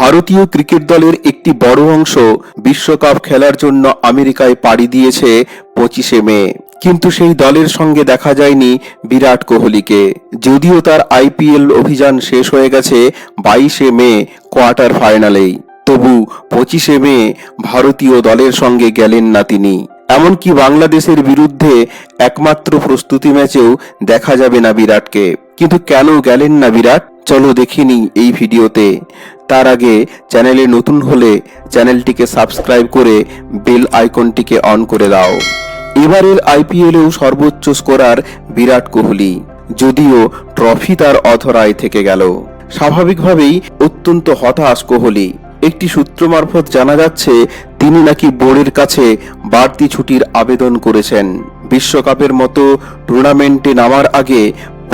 ভারতীয় ক্রিকেট দলের একটি বড় অংশ বিশ্বকাপ খেলার জন্য আমেরিকায় পাড়ি দিয়েছে পঁচিশে মে। কিন্তু সেই দলের সঙ্গে দেখা যায়নি বিরাট কোহলিকে। যদিও তার আইপিএল অভিযান শেষ হয়ে গেছে বাইশে মে কোয়ার্টার ফাইনালেই। তবু পঁচিশে মে ভারতীয় দলের সঙ্গে গেলেন না তিনি। এমনকি বাংলাদেশের বিরুদ্ধে একমাত্র প্রস্তুতি ম্যাচেও দেখা যাবে না বিরাটকে। কিন্তু কেন গেলেন না বিরাট? চলো দেখিনি এই ভিডিওতে। তার আগে চ্যানেলে নতুন হলে চ্যানেলটিকে সাবস্ক্রাইব করে বেল আইকনটিকে অন করে দাও। এবারের আইপিএলেও সর্বোচ্চ স্কোরার বিরাট কোহলি, যদিও ট্রফি তার অধরায় থেকে গেল। স্বাভাবিকভাবেই অত্যন্ত হতাশ কোহলি। একটি সূত্র মারফত জানা যাচ্ছে, তিনি নাকি বোর্ডের কাছে বাড়তি ছুটির আবেদন করেছেন। বিশ্বকাপের মতো টুর্নামেন্টে নামার আগে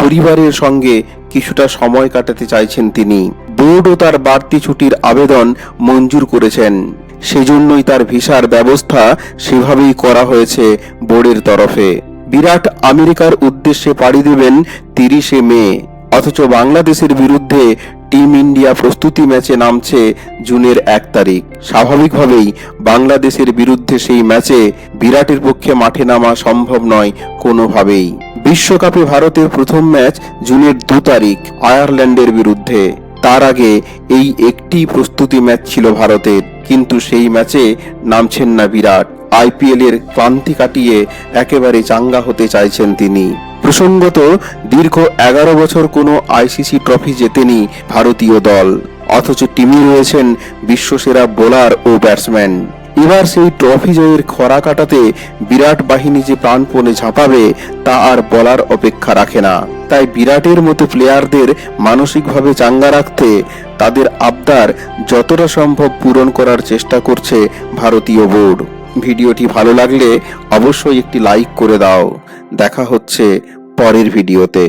পরিবারের সঙ্গে কিছুটা সময় কাটাতে চাইছেন তিনি। বোর্ডও তার বাড়তি ছুটির আবেদন মঞ্জুর করেছেন। সেজন্যই তার ভিসার ব্যবস্থা সেভাবেই করা হয়েছে বোর্ডের তরফে। বিরাট আমেরিকার উদ্দেশ্যে পাড়ি দেবেন তিরিশে মে। অথচ বাংলাদেশের বিরুদ্ধে টিম ইন্ডিয়া প্রস্তুতি ম্যাচে নামছে জুনের এক তারিখ। স্বাভাবিকভাবেই বাংলাদেশের বিরুদ্ধে সেই ম্যাচে বিরাটের পক্ষে মাঠে নামা সম্ভব নয় কোনোভাবেই। বিশ্বকাপে ভারতের প্রথম ম্যাচ জুনের দু তারিখ আয়ারল্যান্ডের বিরুদ্ধে। তার আগে এই একটি প্রস্তুতি ম্যাচ ছিল ভারতের, কিন্তু সেই ম্যাচে নামছেন না বিরাট। আইপিএল এর ক্লান্তি কাটিয়ে একেবারে চাঙ্গা হতে চাইছেন তিনি। প্রসঙ্গত, দীর্ঘ এগারো বছর কোনো আইসিসি ট্রফি জেতেনি ভারতীয় দল। অথচ টিমে রয়েছেন বিশ্বসেরা বোলার ও ব্যাটসম্যান। এবার সেই ট্রফি জয়ের খরা কাটাতে বিরাট বাহিনী যে প্রাণপণে ঝাঁপাবে, তা আর বলার অপেক্ষা রাখে না। তাই বিরাটের মতো প্লেয়ারদের মানসিকভাবে চাঙ্গা রাখতে তাদের আবদার যতটা সম্ভব পূরণ করার চেষ্টা করছে ভারতীয় বোর্ড। ভিডিওটি ভালো লাগলে অবশ্যই একটি লাইক করে দাও। দেখা হচ্ছে পরের ভিডিওতে।